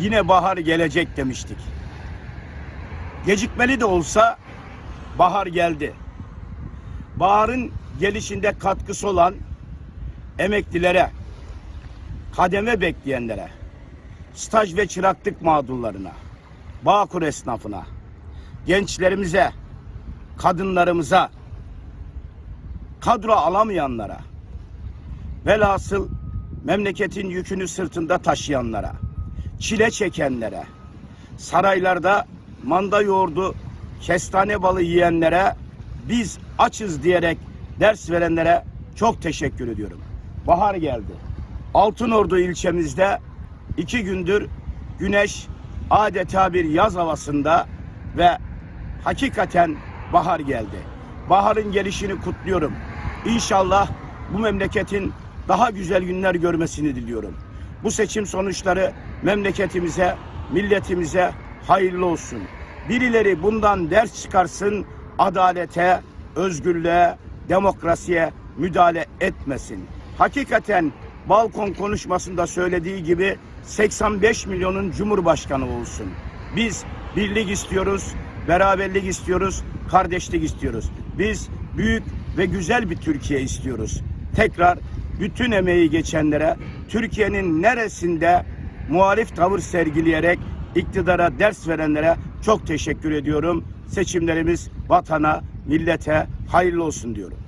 yine bahar gelecek demiştik. Gecikmeli de olsa bahar geldi. Baharın gelişinde katkısı olan emeklilere, kademe bekleyenlere, staj ve çıraklık mağdurlarına, Bağkur esnafına, gençlerimize, kadınlarımıza, kadro alamayanlara, velhasıl memleketin yükünü sırtında taşıyanlara, çile çekenlere, saraylarda manda yoğurdu, kestane balı yiyenlere, biz açız diyerek ders verenlere çok teşekkür ediyorum. Bahar geldi. Altınordu ilçemizde iki gündür güneş adeta bir yaz havasında ve hakikaten bahar geldi. Baharın gelişini kutluyorum. İnşallah bu memleketin daha güzel günler görmesini diliyorum. Bu seçim sonuçları memleketimize, milletimize hayırlı olsun. Birileri bundan ders çıkarsın, adalete, özgürlüğe, demokrasiye müdahale etmesin. Hakikaten balkon konuşmasında söylediği gibi 85 milyonun cumhurbaşkanı olsun. Biz birlik istiyoruz, beraberlik istiyoruz, kardeşlik istiyoruz. Biz büyük ve güzel bir Türkiye istiyoruz. Tekrar bütün emeği geçenlere Türkiye'nin neresinde muhalif tavır sergileyerek iktidara ders verenlere çok teşekkür ediyorum. Seçimlerimiz vatana, millete hayırlı olsun diyorum.